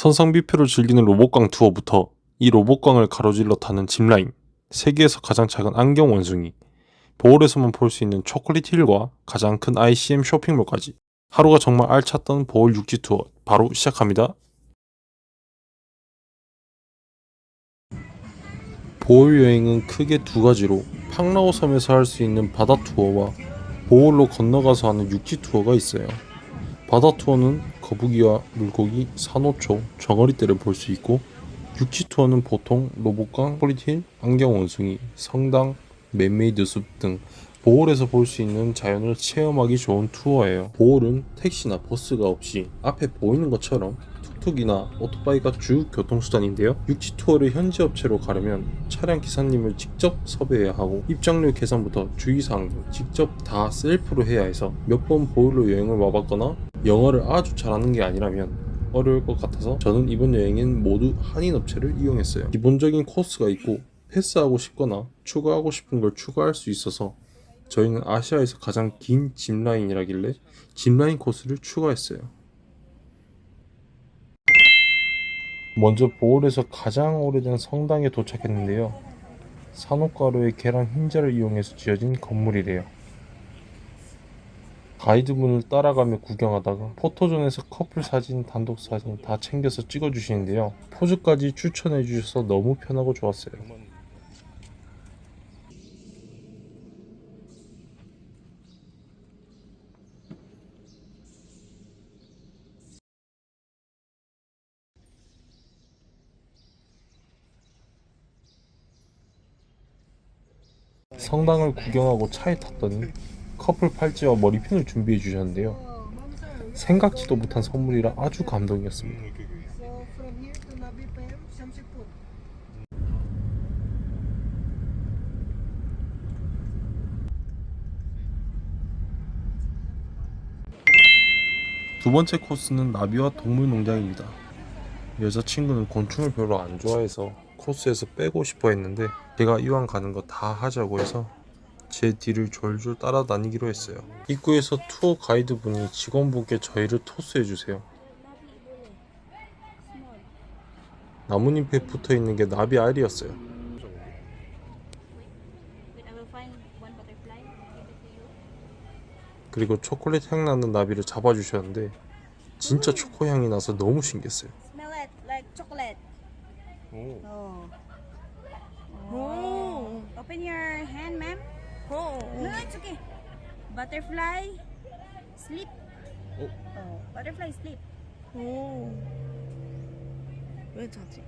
선상 뷔페로 즐기는 로봇광 투어부터 이 로봇광을 가로질러 타는 짚라인, 세계에서 가장 작은 안경 원숭이, 보홀에서만 볼 수 있는 초콜릿 힐과 가장 큰 ICM 쇼핑몰까지 하루가 정말 알찼던 보홀 육지 투어 바로 시작합니다. 보홀 여행은 크게 두 가지로 팡라오 섬에서 할 수 있는 바다 투어와 보홀로 건너가서 하는 육지 투어가 있어요. 바다 투어는 거북이와 물고기, 산호초, 정어리떼를 볼 수 있고 육지 투어는 보통 로봇강, 폴리틸, 안경 원숭이, 성당, 맨메이드 숲 등 보홀에서 볼 수 있는 자연을 체험하기 좋은 투어예요. 보홀은 택시나 버스가 없이 앞에 보이는 것처럼 툭툭이나 오토바이가 주 교통수단인데요. 육지 투어를 현지 업체로 가려면 차량 기사님을 직접 섭외해야 하고 입장료 계산부터 주의사항도 직접 다 셀프로 해야 해서 몇 번 보홀로 여행을 와봤거나 영어를 아주 잘하는 게 아니라면 어려울 것 같아서 저는 이번 여행엔 모두 한인 업체를 이용했어요. 기본적인 코스가 있고 패스하고 싶거나 추가하고 싶은 걸 추가할 수 있어서 저희는 아시아에서 가장 긴 짚라인이라길래 짚라인 코스를 추가했어요. 먼저 보홀에서 가장 오래된 성당에 도착했는데요. 산호가루의 계란 흰자를 이용해서 지어진 건물이래요. 가이드분을 따라가며 구경하다가 포토존에서 커플 사진, 단독 사진 다 챙겨서 찍어주시는데요. 포즈까지 추천해 주셔서 너무 편하고 좋았어요. 성당을 구경하고 차에 탔더니 커플 팔찌와 머리핀을 준비해 주셨는데요. 생각지도 못한 선물이라 아주 감동이었습니다. 두 번째 코스는 나비와 동물 농장입니다. 여자친구는 곤충을 별로 안 좋아해서 코스에서 빼고 싶어 했는데 제가 이왕 가는 거 다 하자고 해서 제 뒤를 졸졸 따라다니기로 했어요. 입구에서 투어 가이드분이 직원분께 저희를 토스해 주세요. 나뭇잎에 붙어 있는 게 나비 알이었어요. 그리고 초콜릿 향 나는 나비를 잡아주셨는데 진짜 초코 향이 나서 너무 신기했어요. Smell it like chocolate. Oh. Oh. Open your. Oh. No, it's okay. Butterfly, sleep. Oh. Oh, butterfly sleep. Oh. 왜 자지?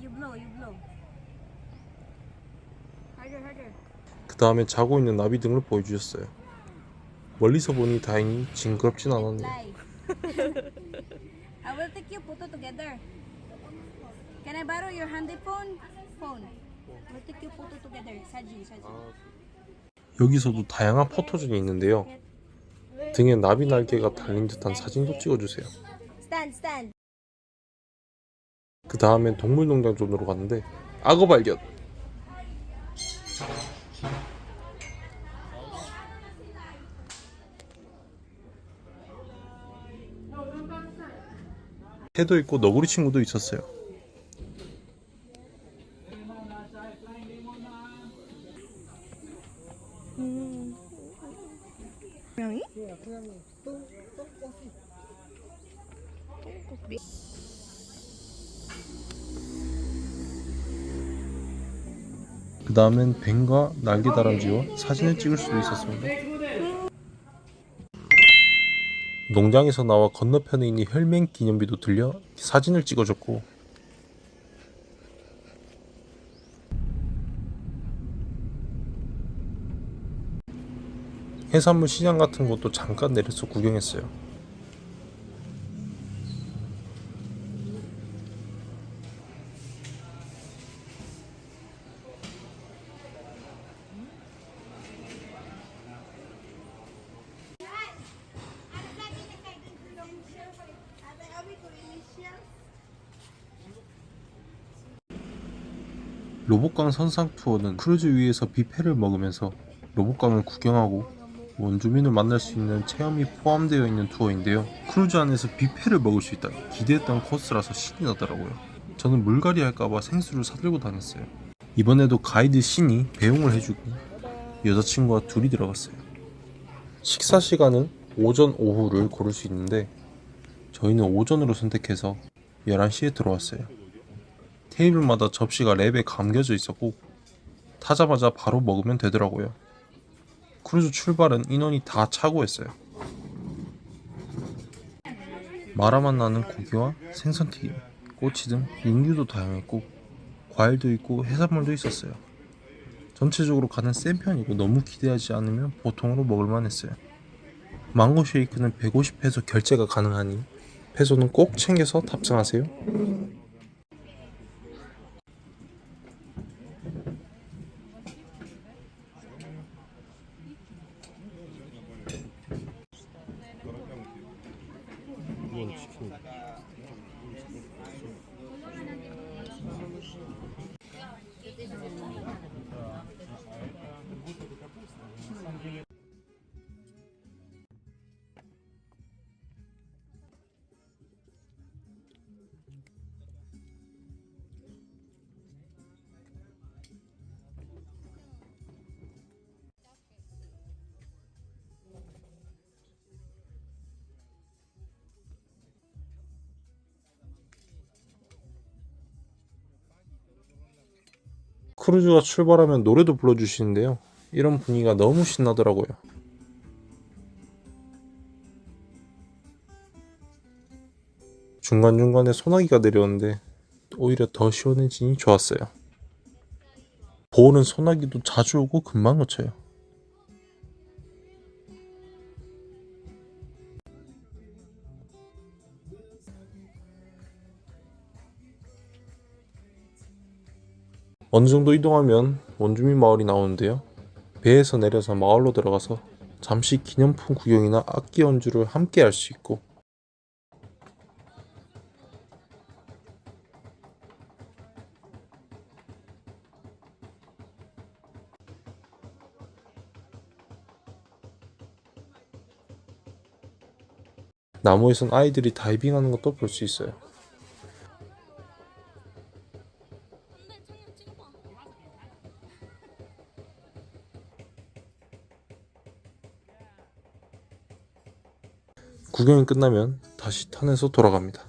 You blow, you blow. Harder, harder. 그 다음에 자고 있는 나비 등을 보여주셨어요. 멀리서 보니 다행히 징그럽진 않았네요. Fly. I will take you photo together. Can I borrow your handy phone? Phone. 사진, 사진. 여기서도 다양한 포토존이 있는데요. 등에 나비 날개가 달린 듯한 사진도 찍어주세요. 그 다음엔 동물농장 존으로 갔는데 악어 발견! 새도 있고 너구리 친구도 있었어요. 고양이? 그 다음엔 뱀과 날개 다람쥐와 사진을 찍을 수도 있었습니다. 농장에서 나와 건너편에 있는 혈맹 기념비도 들려 사진을 찍어줬고 해산물 시장 같은 곳도 잠깐 내려서 구경했어요. 로봇광 선상 투어는 크루즈 위에서 뷔페를 먹으면서 로봇광을 구경하고 원주민을 만날 수 있는 체험이 포함되어 있는 투어인데요. 크루즈 안에서 뷔페를 먹을 수 있다. 기대했던 코스라서 신이 나더라고요. 저는 물갈이 할까봐 생수를 사들고 다녔어요. 이번에도 가이드 신이 배웅을 해주고 여자친구와 둘이 들어갔어요. 식사 시간은 오전, 오후를 고를 수 있는데 저희는 오전으로 선택해서 11시에 들어왔어요. 테이블마다 접시가 랩에 감겨져 있었고 타자마자 바로 먹으면 되더라고요. 크루즈 출발은 인원이 다 차고 했어요. 마라맛 나는 고기와 생선튀김, 꼬치 등 육류도 다양했고 과일도 있고 해산물도 있었어요. 전체적으로 가는 센 편이고 너무 기대하지 않으면 보통으로 먹을만 했어요. 망고 쉐이크는 150페소 결제가 가능하니 페소는 꼭 챙겨서 탑승하세요. 크루즈가 출발하면 노래도 불러주시는데요. 이런 분위기가 너무 신나더라고요. 중간중간에 소나기가 내려오는데 오히려 더 시원해지니 좋았어요. 보울은 소나기도 자주 오고 금방 그쳐요. 어느 정도 이동하면 원주민 마을이 나오는데요. 배에서 내려서 마을로 들어가서 잠시 기념품 구경이나 악기 연주를 함께 할 수 있고 나무에선 아이들이 다이빙하는 것도 볼 수 있어요. 구경이 끝나면 다시 탄에서 돌아갑니다.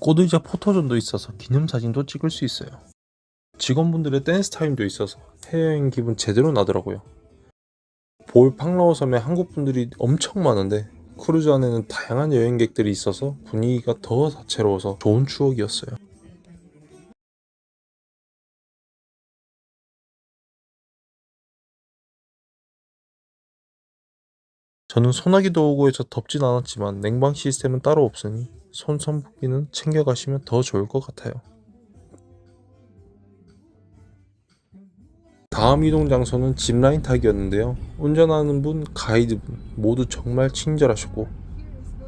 꽃의자 포토존도 있어서 기념사진도 찍을 수 있어요. 직원분들의 댄스 타임도 있어서 해외여행 기분 제대로 나더라고요. 볼 팡라오 섬에 한국 분들이 엄청 많은데 크루즈 안에는 다양한 여행객들이 있어서 분위기가 더 다채로워서 좋은 추억이었어요. 저는 소나기도 오고 해서 덥진 않았지만 냉방 시스템은 따로 없으니 손 선풍기는 챙겨가시면 더 좋을 것 같아요. 다음 이동 장소는 짚라인 타기였는데요. 운전하는 분, 가이드분 모두 정말 친절하셨고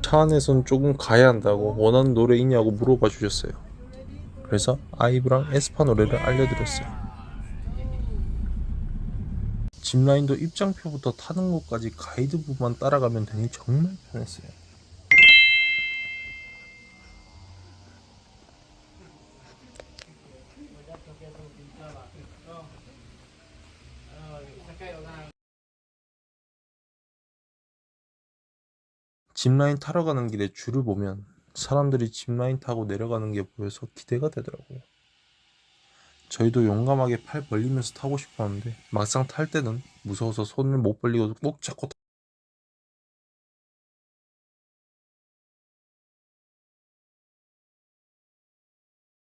차 안에선 조금 가야 한다고 원하는 노래 있냐고 물어봐 주셨어요. 그래서 아이브랑 에스파 노래를 알려드렸어요. 짚라인도 입장표부터 타는 곳까지 가이드부만 따라가면 되니 정말 편했어요. 짚라인 타러 가는 길에 줄을 보면 사람들이 짚라인 타고 내려가는 게 보여서 기대가 되더라고요. 저희도 용감하게 팔 벌리면서 타고 싶었는데 막상 탈 때는 무서워서 손을 못 벌리고 꼭 잡고 타-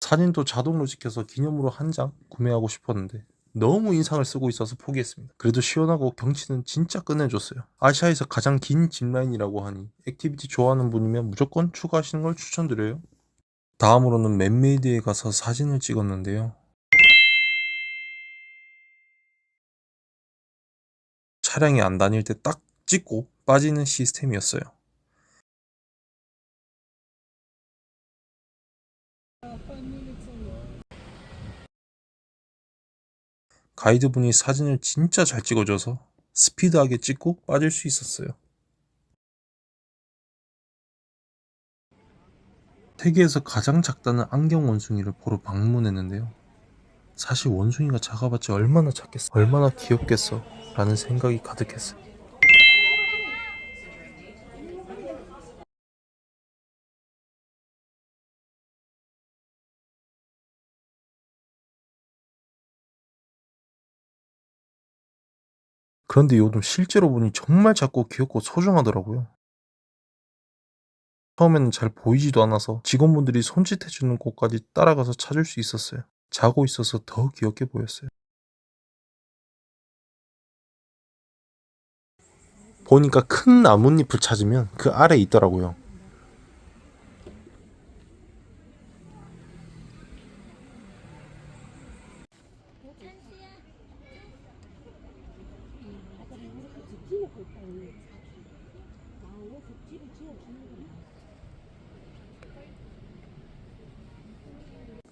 사진도 자동으로 찍혀서 기념으로 한 장 구매하고 싶었는데 너무 인상을 쓰고 있어서 포기했습니다. 그래도 시원하고 경치는 진짜 끝내줬어요. 아시아에서 가장 긴 짚라인이라고 하니 액티비티 좋아하는 분이면 무조건 추가하시는 걸 추천드려요. 다음으로는 맨메이드에 가서 사진을 찍었는데요. 차량이 안 다닐 때 딱 찍고 빠지는 시스템이었어요. 가이드분이 사진을 진짜 잘 찍어줘서 스피드하게 찍고 빠질 수 있었어요. 세계에서 가장 작다는 안경 원숭이를 보러 방문했는데요. 사실 원숭이가 작아봤자 얼마나 작겠어, 얼마나 귀엽겠어, 라는 생각이 가득했어요. 그런데 요즘 실제로 보니 정말 작고 귀엽고 소중하더라고요. 처음에는 잘 보이지도 않아서 직원분들이 손짓해주는 곳까지 따라가서 찾을 수 있었어요. 자고 있어서 더 귀엽게 보였어요. 보니까 큰 나뭇잎을 찾으면 그 아래에 있더라고요.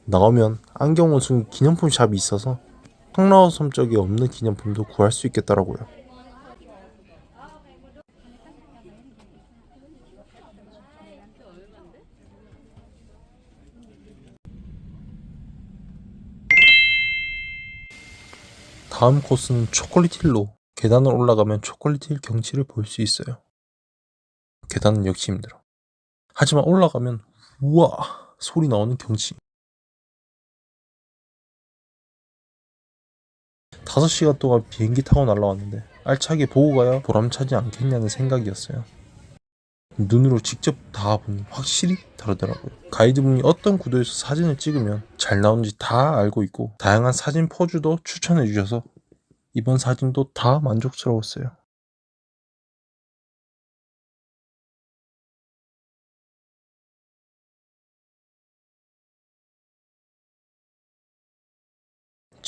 나오면 안경 원숭이 기념품 샵이 있어서 황라오 섬 쪽에 없는 기념품도 구할 수 있겠더라고요. 다음 코스는 초콜릿 힐로 계단을 올라가면 초콜릿 힐 경치를 볼 수 있어요. 계단은 역시 힘들어. 하지만 올라가면 우와 소리 나오는 경치. 5시간 동안 비행기 타고 날라왔는데 알차게 보고 가야 보람차지 않겠냐는 생각이었어요. 눈으로 직접 다 보니 확실히 다르더라고요. 가이드분이 어떤 구도에서 사진을 찍으면 잘 나오는지 다 알고 있고 다양한 사진 포즈도 추천해 주셔서 이번 사진도 다 만족스러웠어요.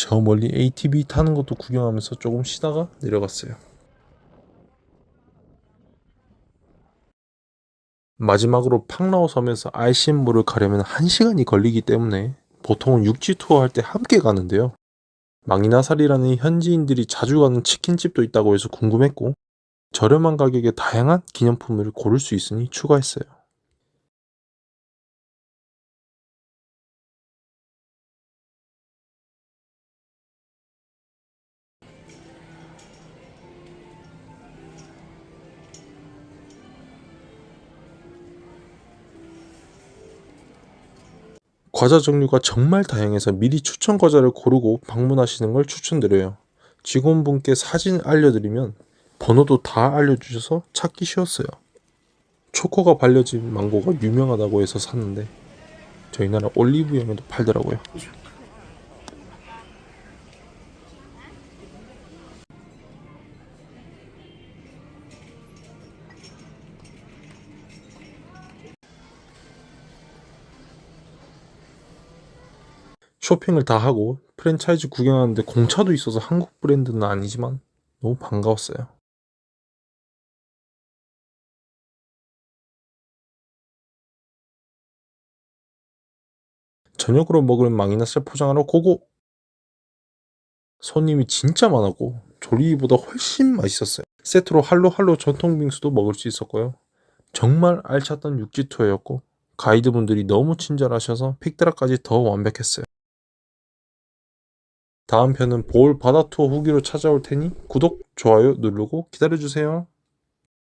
저 멀리 ATV 타는 것도 구경하면서 조금 쉬다가 내려갔어요. 마지막으로 팡라오 섬에서 RCM물을 가려면 1시간이 걸리기 때문에 보통은 육지 투어 할 때 함께 가는데요. 망이나살이라는 현지인들이 자주 가는 치킨집도 있다고 해서 궁금했고 저렴한 가격에 다양한 기념품을 고를 수 있으니 추가했어요. 과자 종류가 정말 다양해서 미리 추천 과자를 고르고 방문하시는 걸 추천드려요. 직원분께 사진 알려드리면 번호도 다 알려주셔서 찾기 쉬웠어요. 초코가 발려진 망고가 유명하다고 해서 샀는데 저희 나라 올리브영에도 팔더라고요. 쇼핑을 다 하고 프랜차이즈 구경하는데 공차도 있어서 한국 브랜드는 아니지만 너무 반가웠어요. 저녁으로 먹을 망이나살 포장하러 고고! 손님이 진짜 많았고 조리보다 훨씬 맛있었어요. 세트로 할로할로 전통 빙수도 먹을 수 있었고요. 정말 알찼던 육지 투어였고 가이드분들이 너무 친절하셔서 픽드라까지 더 완벽했어요. 다음 편은 볼 바다 투어 후기로 찾아올 테니 구독, 좋아요 누르고 기다려주세요.